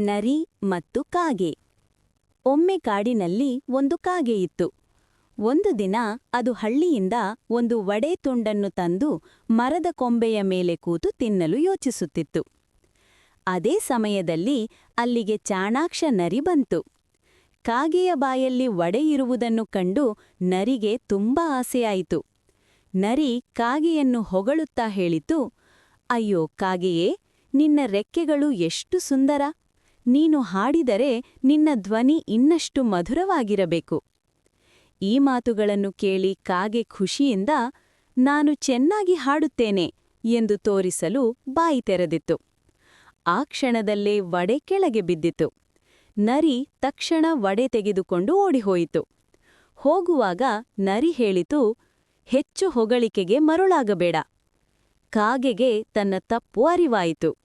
ನರಿ ಮತ್ತು ಕಾಗೆ. ಒಮ್ಮೆ ಕಾಡಿನಲ್ಲಿ ಒಂದು ಕಾಗೆ ಇತ್ತು. ಒಂದು ದಿನ ಅದು ಹಳ್ಳಿಯಿಂದ ಒಂದು ವಡೆ ತುಂಡನ್ನು ತಂದು ಮರದ ಕೊಂಬೆಯ ಮೇಲೆ ಕೂತು ತಿನ್ನಲು ಯೋಚಿಸುತ್ತಿತ್ತು. ಅದೇ ಸಮಯದಲ್ಲಿ ಅಲ್ಲಿಗೆ ಚಾಣಾಕ್ಷ ನರಿ ಬಂತು. ಕಾಗೆಯ ಬಾಯಲ್ಲಿ ವಡೆ ಇರುವುದನ್ನು ಕಂಡು ನರಿಗೆ ತುಂಬಾ ಆಸೆಯಾಯಿತು. ನರಿ ಕಾಗೆಯನ್ನು ಹೊಗಳುತ್ತಾ ಹೇಳಿತು, ಅಯ್ಯೋ ಕಾಗೆಯೇ, ನಿನ್ನ ರೆಕ್ಕೆಗಳು ಎಷ್ಟು ಸುಂದರ! ನೀನು ಹಾಡಿದರೆ ನಿನ್ನ ಧ್ವನಿ ಇನ್ನಷ್ಟು ಮಧುರವಾಗಿರಬೇಕು. ಈ ಮಾತುಗಳನ್ನು ಕೇಳಿ ಕಾಗೆ ಖುಷಿಯಿಂದ ನಾನು ಚೆನ್ನಾಗಿ ಹಾಡುತ್ತೇನೆ ಎಂದು ತೋರಿಸಲು ಬಾಯಿ ತೆರೆದಿತ್ತು. ಆ ಕ್ಷಣದಲ್ಲೇ ವಡೆ ಕೆಳಗೆ ಬಿದ್ದಿತು ನರಿ ತಕ್ಷಣ ವಡೆ ತೆಗೆದುಕೊಂಡು ಓಡಿಹೋಯಿತು. ಹೋಗುವಾಗ ನರಿ ಹೇಳಿತು, ಹೆಚ್ಚು ಹೊಗಳಿಕೆಗೆ ಮರುಳಾಗಬೇಡ. ಕಾಗೆಗೆ ತನ್ನ ತಪ್ಪು ಅರಿವಾಯಿತು.